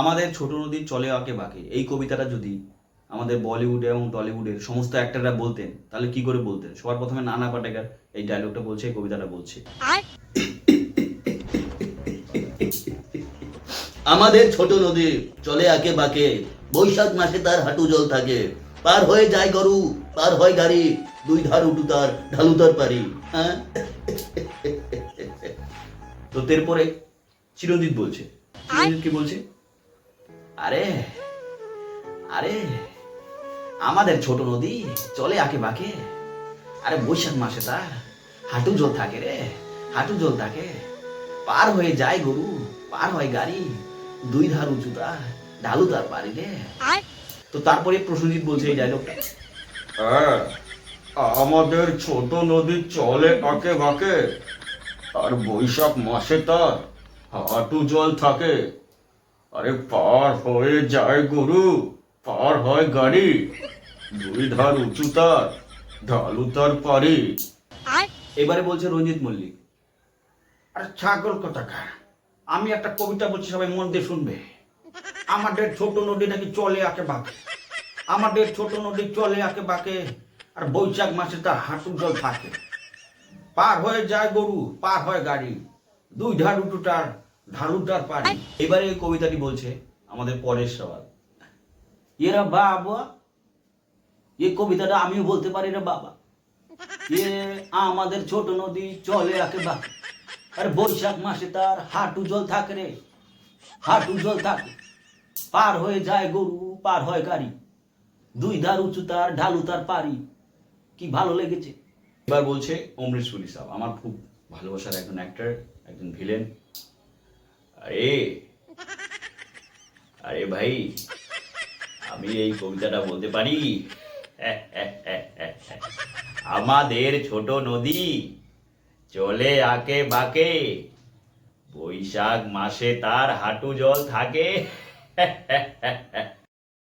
আমাদের ছোট নদী চলে আঁকে বাঁকে। এই কবিতাটা যদি আমাদের বলিউড এবং টলিউডের সমস্ত অ্যাক্টররা বলতেন তাহলে কি করে বলতেন? সবার প্রথমে নানা পাটেকার এই ডায়লগটা বলছে এই কবিতাটা বলছে। আমাদের ছোট নদী চলে আঁকে বাঁকে বৈশাখ মাসে তার হাঁটু জল থাকে। পার হয়ে যায় গরু পার হয় গাড়ি দুই ধার উঠু তার ঢালু তার পারি। হ্যাঁ? তো এরপরে চিরঞ্জিত বলছে। চিরঞ্জিত কি বলছে? আরে আরে আমাদের ছোট নদী চলে আঁকে বাঁকে। আরে বৈশাখ মাসে তার হাঁটু জল থাকে রে হাঁটু জল থাকে। পার হয়ে যায় গরু পার হয় গাড়ি দুই ধার উঁচু তার ঢালু তার পারি রে। তো তারপরে প্রসেনজিৎ বলছে এই ডায়লগটা হ্যাঁ আমাদের ছোট নদী চলে আঁকে বাঁকে আর বৈশাখ মাসে তার হাঁটু জল থাকে। আরে পার হয়ে যায় গরু পার হয় গাড়ি। দুই ধার উঁচু তার ঢালু তার পারি এবারে বলছে রঞ্জিত মল্লিক। আরে ছাগল কোথাকার? আমি একটা কবিতা বলছি সবাই মন দিয়ে শুনবে। আমাদের ছোট নদী নাকি চলে আঁকে বাঁকে? আমাদের ছোট নদী চলে আঁকে বাঁকে আর বৈশাখ মাসে তার হাঁটু জল থাকে। পার হয়ে যায় গরু পার হয় গাড়ি। দুই ধার উটুটার ঢালুটার পারি এবারে এই কবিতাটি বলছে আমাদের পরেশ রাওয়াল এরা বাবা এই কবিতাটা আমিও বলতে পারি রে বাবা। এ আমাদের ছোট নদী চলে আঁকে বাঁকে আর বৈশাখ মাসে তার হাঁটু জল থাকে রে। হাঁটু জল থাকে। পার হয়ে যায় গরু পার হয় গাড়ি। দুই ধার উঁচু তার ঢালু তার পারি কি ভালো লেগেছে। এবার বলছে অমৃত পুলি সাহেব আমার খুব ভালোবাসার একজন অ্যাক্টর একজন ভিলেন আরে। আরে ভাই, আমি এই কবিতাটা বলতে পারি? আমাদের ছোট নদী চলে আকে বাকে, বৈশাখ মাসে তার হাঁটু জল থাকে।